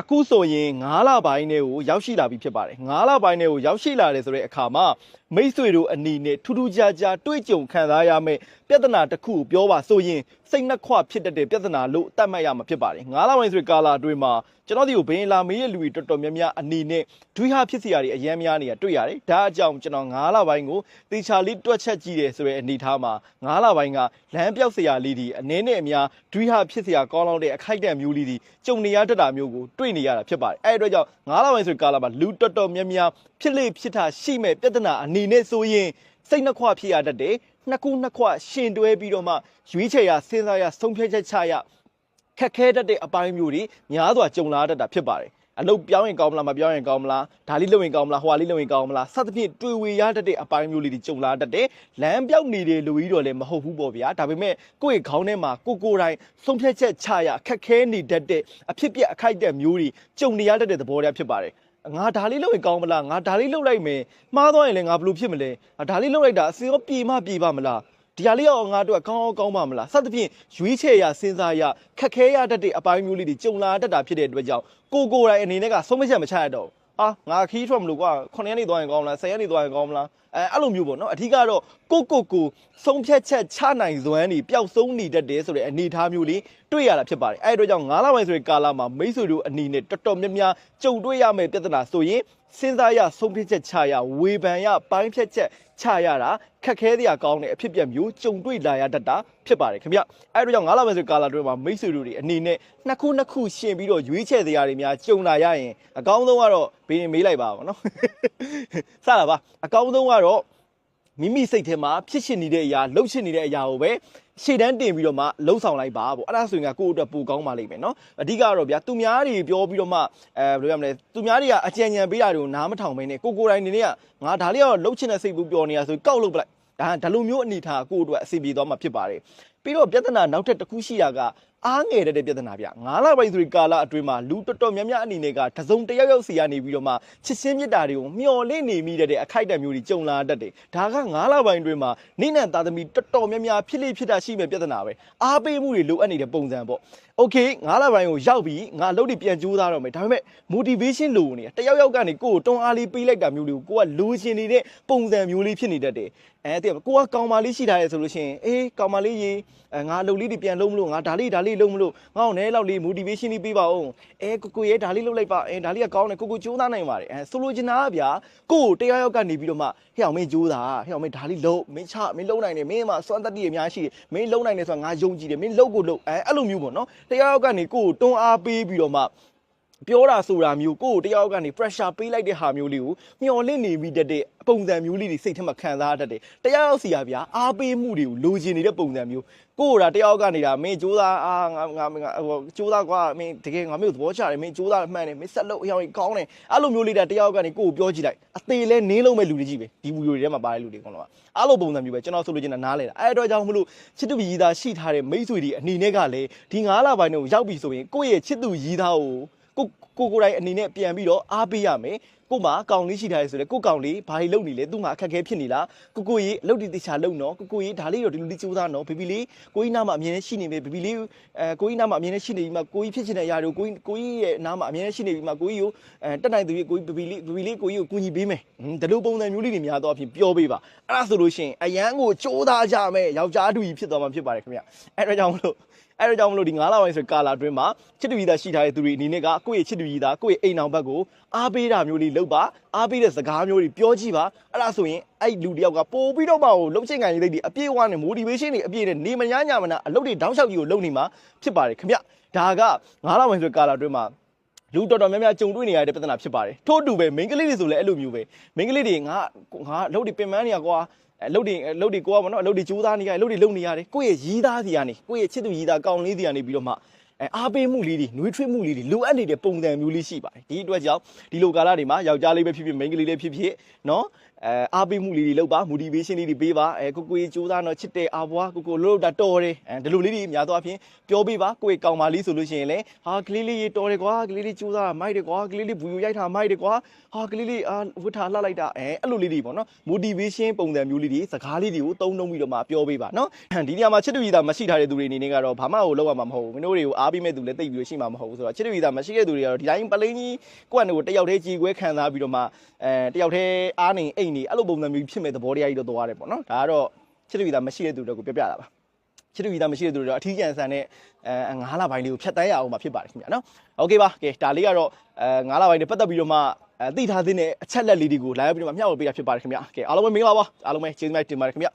အခုဆိုရင်9လပိုင်းနဲ့ကိုရောက်ရှိလာပြီဖြစ်ပါတယ်9လပိုင်းနဲ့ကိုရောက်ရှိလာတယ်ဆိုတဲ့အခါမှာမိတ်ဆွေတို့အနီနဲ့ထူးထူးခြားခြားတွေ့ကြုံခံစားရမယ့်ပြဿနာတစ်ခုကိုပြောပါဆိုရင်စိတ်နှက်ခွဖြစ်တတ်တဲ့ပြဿနာလို့သတ်မှတ်ရမှာဖြစ်ပါတယ်9လပိုင်းဆိုတဲ့ကာလအတွင်းမှာကျွန်တော်ဒီကိုဘင်းလာမေးရဲ့လူတွေတော်တော်များများအနီနဲ့ဒွိဟဖြစ်စရာတွေအများများနေရတွေ့ရတယ်ဒါအကြောင်းကျွန်တော်9လပိုင်းကိုတေချာလေးတွက်ချက်ကြည့်တယ်ဆိုတဲ့အနေထားမှာ9လပိုင်းကလမ်းပြောက်စရာလေးဒီအနေနဲ့အများဒွိဟဖြစ်စရာကောင်းလောက်တဲ့အခိုက်အတန့်မျိုးလေးဒီကြုံနေရတတ်တာမျိုးကိုတွေ့နေရတာဖြစ်ပါတယ်အဲ့ဒီအတွက်ကြောင့်9လပိုင်းဆိုတဲ့ကာလမှာလူတော်တော်များများဖြစ်လေဖြစ်တာရှိမဲ့ပြဿနာအနေနဲ့ဆိုရင်စိတ်နှခွဖြစ်ရတတ်တယ်နှစ်ခုနှစ်ခွရှင်တွဲပြီးတော့မှရွေးချယ်ရစဉ်းစားရဆုံးဖြတ်ချက်ချရခက်ခဲတတ်တဲ့အပိုင်းမျိုးတွေများစွာကြုံလာတတ်တာဖြစ်ပါတယ် အလုပ်ပြောင်းရင်ကောင်းမလားမပြောင်းရင်ကောင်းမလားဒါလေးလုပ်ရင်ကောင်းမလားဟိုဟာလေးလုပ်ရင်ကောင်းမလားစသဖြင့်တွေ့ဝေရတတ်တဲ့အပိုင်းမျိုးလေးတွေကြုံလာတတ်တယ်လမ်းပြောင်းနေတယ်လူကြီးတော့လည်းမဟုတ်ဘူးပေါ့ဗျာဒါပေမဲ့ကိုယ့်ရဲ့ခေါင်းထဲမှာကိုကိုယ်တိုင်ဆုံးဖြတ်ချက်ချရခက်ခဲနေတတ်တဲ့အဖြစ်ပြက်အခိုက်အတန့်မျိုးတွေကြုံနေရတတ်တဲ့သဘောတရားဖြစ်ပါတယ်ငါဒါလေးလုပ်ရင်ကောင်းမလားငါဒါလေးလုပ်လိုက်မယ်မှားသွားရင်လည်းငါဘယ်လိုဖြစ်မလဲငါဒါလေးလုပ်လိုက်တာအစီရောပြေမပြေပါမလား ဒီဟာလေးရောငါတို့ကကောင်းအောင်ကောင်းပါမလားစသဖြင့်ရွေးချယ်ရစဉ်းစားရခက်ခဲရတတ်တဲ့အပိုင်းမျိုးလေးတွေကြုံလာတတ်တာဖြစ်တဲ့အတွက်ကြောင့်ကိုကိုယ်တိုင်အနေနဲ့ကဆုံးမချက်မချရတော့ဘူးအာငါခီးထွက်မလို့ကွာ9ရက်နေသွားရင်ကောင်းမလား10ရက်နေသွားရင်ကောင်းမလား အဲအဲ့လိုမျိုးပေါ့နော်အထူးကတော့ကိုကိုကိုဆုံးဖြတ်ချက်ချနိုင်စွမ်းနေပျောက်ဆုံးနေတတ်တယ်ဆိုတဲ့အနေအထားမျိုးလေးတွေ့ရတာဖြစ်ပါတယ်အဲ့ဒီအတွက်ကြောင့်9လပိုင်းဆိုတဲ့ကာလမှာမိတ်ဆွေတို့အနေနဲ့တော်တော်များများကြုံတွေ့ရမယ့်ပြဿနာဆိုရင်စဉ်းစားရဆုံးဖြတ်ချက်ချရဝေဖန်ရပိုင်းဖြတ်ချက်ချရတာခက်ခဲစရာကောင်းတဲ့အဖြစ်အပျက်မျိုးကြုံတွေ့လာရတတ်တာဖြစ်ပါတယ်ခင်ဗျအဲ့ဒီတော့ကြောင့်9လပိုင်းဆိုကာလာတွဲမှာမိတ်ဆွေတို့တွေအနေနဲ့နှစ်ခုနှစ်ခုရှင်ပြီးတော့ရွေးချယ်စရာတွေများကြုံလာရရင်အကောင်းဆုံးကတော့ဘေးရင်မေးလိုက်ပါပါနော်စတာပါအကောင်းဆုံးကတော့မိမိစိတ်ထဲမှာဖြစ်ရှင်နေတဲ့အရာလှုပ်ရှင်နေတဲ့အရာကိုပဲရှေ့တန်းတင်ပြီးတော့မှလှုပ်ဆောင်လိုက်ပါပေါ့အဲ့ဒါဆိုရင်ကကိုယ့်အတွက်ပိုကောင်းပါလိမ့်မယ်နော်အဓိကတော့ဗျာသူများတွေပြောပြီးတော့မှအဲဘယ်လိုရမလဲသူများတွေကအကြံဉာဏ်ပေးတာတွေကိုနားမထောင်ဘဲနဲ့ကိုကိုယ်တိုင်နေနေကငါဒါလေးကတော့လှုပ်ချင်တဲ့စိတ်ဘူးပြောနေတာဆိုကောက်လှုပ်ပလိုက်ဒါဒါလိုမျိုးအနေထားကိုယ့်အတွက်အစီပြေသွားမှာဖြစ်ပါတယ်ပြီးတော့ပြဿနာနောက်ထပ်တစ်ခုရှိတာက အားငယ်တဲ့ပြဿနာဗျ9လပိုင်းဆိုရင်ကာလအတွင်းမှာလူတော်တော်များများအနေနဲ့ကတစုံတစ်ယောက်ယောက်စီကနေပြီးတော့မှချစ်ချင်းမြတ်တာတွေကိုမျော်လင့်နေမိတဲ့အခိုက်အတန့်မျိုးတွေကြုံလာတတ်တယ်ဒါက9လပိုင်းအတွင်းမှာနိနဲ့သားသမီးတော်တော်များများဖြစ်လိဖြစ်တာရှိမဲ့ပြဿနာပဲအားပေးမှုတွေလိုအပ်နေတဲ့ပုံစံပေါ့ okay 9လပိုင်းကိုရောက်ပြီးငါအလုပ်တွေပြန်ကြိုးစားတော့မယ်ဒါပေမဲ့ motivation လိုနေတယောက်ယောက်ကနေကိုယ်ကိုတွန်းအားလေးပေးလိုက်တာမျိုးတွေကိုကိုကလိုချင်နေတဲ့ပုံစံမျိုးလေးဖြစ်နေတတ်တယ်အဲတည်းကိုကကောင်မလေးရှိထားရဲဆိုလို့ရှိရင်အေးကောင်မလေးရေအဲငါအလုပ်လေးတွေပြန်လုပ်မလို့ငါဒါလေးဒါလေးလုပ်မလို့ငါ့ကိုနဲလောက်လေး motivation လေးပေးပါဦးအဲကိုကိုရဲဒါလေးလုပ်လိုက်ပါအဲဒါလေးကကောင်းတယ်ကိုကိုကြိုးစားနိုင်ပါတယ်အဲဆိုလိုချင်တာကဗျာကိုကိုတယောက်ယောက်ကနေပြီးတော့မှဟဲ့အောင်မင်းကြိုးစားဟဲ့အောင်မင်းဒါလေးလုပ်မင်းချမင်းလုပ်နိုင်တယ်မင်းမှစွမ်းတတ်တည်အများရှိတယ်မင်းလုပ်နိုင်တယ်ဆိုတာငါယုံကြည်တယ်မင်းလုပ်ကိုလုပ်အဲအဲ့လိုမျိုးပေါ့နော်တယောက်ယောက်ကနေကိုကိုတွန်းအားပေးပြီးတော့မှ ပြောတာဆိုတာမျိုးကိုယ့်ကိုတယောက်ကနေ pressure ပေးလိုက်တဲ့ဟာမျိုးလေးကိုမျော်လင့်နေမိတတ်တဲ့ပုံစံမျိုးလေးတွေစိတ်ထဲမှာခံစားရတတ်တယ်။တယောက်ယောက်စီရဗျာအားပေးမှုတွေကိုလိုချင်နေတဲ့ပုံစံမျိုးကိုယ့်ကိုယ်တာတယောက်ကနေဒါမင်းစူးစားအာငါငါငါဟိုစူးစားကွာမင်းတကယ်ငါမျိုးသဘောချတယ်မင်းစူးစားမှန်တယ်မင်းဆက်လုပ်အရောင်ကောင်းတယ်အဲ့လိုမျိုးလေးတာတယောက်ကနေကိုယ့်ကိုပြောကြည့်လိုက်အသေးလဲနင်းလုံးမဲ့လူတွေကြီးပဲဒီဗီဒီယိုတွေထဲမှာပါတဲ့လူတွေကတော့အဲ့လိုပုံစံမျိုးပဲကျွန်တော်ဆိုလို့ချင်တာနားလဲတာအဲ့အတွက်ကြောင့်မလို့ချစ်သူရည်သားရှိထားတဲ့မိတ်ဆွေတွေအနေနဲ့ကလည်းဒီ9လပိုင်းတော့ရောက်ပြီဆိုရင်ကိုယ့်ရဲ့ချစ်သူရည်သားကို ကို ကိုကိုယ်တိုင်အနေနဲ့ပြန်ပြီးတော့အားပေးရမယ်ကို့မှာကောင်လေးရှိထားရဲဆိုတော့ကိုကောင်လေးဘာတွေလုပ်နေလဲသူ့မှာအခက်အခဲဖြစ်နေလားကိုကိုကြီးအလုပ်တီတခြားလုပ်နော်ကိုကိုကြီးဒါလေးတော့ဒီလိုလေးစူးစမ်းနော်ဘေဘီလေးကိုကြီးနားမှာအမြင်နဲ့ရှိနေမယ်ဘေဘီလေးအဲကိုကြီးနားမှာအမြင်နဲ့ရှိနေပြီးမှကိုကြီးဖြစ်ချင်တဲ့အရာတွေကိုကိုကြီးကိုကြီးရဲ့နားမှာအမြင်နဲ့ရှိနေပြီးမှကိုကြီးကိုအဲတက်နိုင်သူကြီးကိုကြီးဘေဘီလေးဘေဘီလေးကိုကြီးကိုကူညီပေးမယ်ဒီလိုပုံစံမျိုးလေးတွေများတော့အဖြစ်ပြောပေးပါအဲ့ဒါဆိုလို့ရှိရင်အရန်ကိုစူးသားကြမယ်ယောက်ျားတူကြီးဖြစ်သွားမှာဖြစ်ပါတယ်ခင်ဗျအဲ့ဒါကြောင့်မလို့အဲ့ဒါကြောင့်မလို့ဒီ9လပိုင်းဆိုကာလာအတွင်းမှာချစ်တူကြီးသားရှိထားတဲ့သူတွေအနေနဲ့ကကိုယ့်ရဲ့ချစ်တူကြီးသားကိုယ့်ရဲ့အိမ်အောင်ဘက်ကိုအားပေးတာမျိုးလေးလုပ်ပါအားပေးတဲ့စကားမျိုးတွေပြောကြည့်ပါအဲ့ဒါဆိုရင်အဲ့လူတယောက်ကပို့ပြီးတော့မှဟိုလှုပ်ချင်ကန်ရေးလိုက်ဒီအပြည့်အဝနဲ့ motivation တွေအပြည့်နဲ့နေမညာညာမနာအလုပ်တွေတောင်းလျှောက်ကြီးကိုလုပ်နေမှာဖြစ်ပါတယ်ခင်ဗျဒါက9လပိုင်းဆိုကာလာအတွင်းမှာလူတော်တော်များများကြုံတွေ့နေရတဲ့ပြဿနာဖြစ်ပါတယ်ထို့အတူပဲမိန်းကလေးတွေဆိုလည်းအဲ့လိုမျိုးပဲမိန်းကလေးတွေငါငါအလုပ်တွေပင်ပန်းနေရကွာအလုပ်တွေအလုပ်တွေကိုကမနော်အလုပ်တွေကြိုးစားနေရတယ်အလုပ်တွေလုပ်နေရတယ်ကိုယ့်ရဲ့ရီးသားစီကနေကိုယ့်ရဲ့ချစ်သူရီးသားကောင်းလေးစီကနေပြီးတော့မှ အဲအားပေးမှုလေးတွေနှွေးထွေးမှုလေးတွေလိုအပ်နေတဲ့ပုံစံမျိုးလေးရှိပါတယ်ဒီအတွက်ကြောင့်ဒီလိုကာလတွေမှာယောက်ျားလေးပဲဖြစ်ဖြစ်မိန်းကလေးလေးဖြစ်ဖြစ်နော် အဲအားပေးမှုလေးတွေလုပ်ပါ motivation လေးတွေပေးပါအဲကိုကိုကြီးစူးစမ်းတော့ချစ်တဲ့အာဘွားကိုကိုလှုပ်တာတော်တယ်အဲဒီလိုလေးတွေများသောအားဖြင့်ပြောပေးပါကိုယ့်ရဲ့ကောင်မလေးဆိုလို့ရှိရင်လည်းဟာကလေးလေးရေတော်တယ်ကွာကလေးလေးစူးစမ်းတာမိုက်တယ်ကွာကလေးလေးဘူယူရိုက်တာမိုက်တယ်ကွာဟာကလေးလေးအာဝတ်ထားလှလိုက်တာအဲအဲ့လိုလေးတွေပေါ့နော် motivation ပုံစံမျိုးလေးတွေစကားလေးတွေကိုတုံးတုံးပြီးတော့မှပြောပေးပါနော်ဒီနေရာမှာချစ်တူကြီးသားမရှိထားတဲ့သူတွေအနေနဲ့ကတော့ဘာမှကိုလောက်ရမှာမဟုတ်ဘူးမင်းတို့တွေကိုအားပေးမဲ့သူလည်းတိတ်ပြီးလို့ရှိမှာမဟုတ်ဘူးဆိုတော့ချစ်တူကြီးသားမရှိတဲ့သူတွေကတော့ဒီတိုင်းပလိန်ကြီးကိုယ့်အနေကိုတယောက်တည်းကြည်ခွဲခံစားပြီးတော့မှအဲတယောက်တည်းအားနေအိတ်နေအဲ့လိုပုံစံမျိုးဖြစ်မဲ့သဘောတရားကြီးတော့သွားရတယ်ပေါ့နော်ဒါကတော့ချစ်တူကြီးသားမရှိတဲ့သူတွေကိုပြောပြတာပါ ချစ်တူကြီးသားမရှိတဲ့သူတွေတော့အထီးကျန်ဆန်တဲ့အဲ9လပိုင်းလေးကိုဖြတ်တန်းရအောင်မှာဖြစ်ပါတယ်ခင်ဗျာနော်โอเคပါကဲဒါလေးကတော့အဲ9လပိုင်းတွေပတ်သက်ပြီးတော့မှအဲသိထားသင့်တဲ့အချက်လက်လေးတွေကိုလာရောက်ပြီးတော့မှမျှဝေပေးတာဖြစ်ပါတယ်ခင်ဗျာကဲအားလုံးပဲမင်္ဂလာပါအားလုံးပဲကျေးဇူးများတင်ပါတယ်ခင်ဗျာ